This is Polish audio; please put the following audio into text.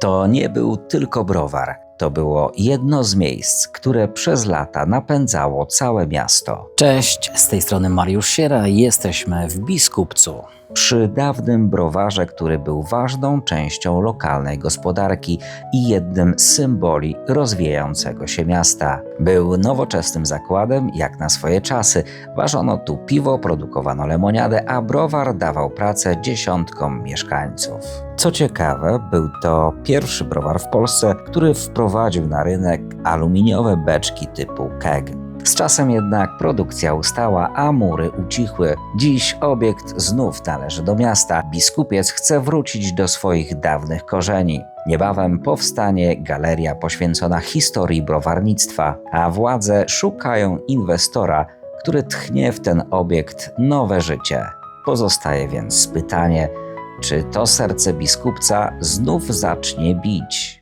To nie był tylko browar. To było jedno z miejsc, które przez lata napędzało całe miasto. Cześć, z tej strony Mariusz Siera, jesteśmy w Biskupcu. Przy dawnym browarze, który był ważną częścią lokalnej gospodarki i jednym z symboli rozwijającego się miasta. Był nowoczesnym zakładem jak na swoje czasy. Ważono tu piwo, produkowano lemoniadę, a browar dawał pracę dziesiątkom mieszkańców. Co ciekawe, był to pierwszy browar w Polsce, który wprowadził na rynek aluminiowe beczki typu keg. Z czasem jednak produkcja ustała, a mury ucichły. Dziś obiekt znów należy do miasta. Biskupiec chce wrócić do swoich dawnych korzeni. Niebawem powstanie galeria poświęcona historii browarnictwa, a władze szukają inwestora, który tchnie w ten obiekt nowe życie. Pozostaje więc pytanie, czy to serce biskupca znów zacznie bić?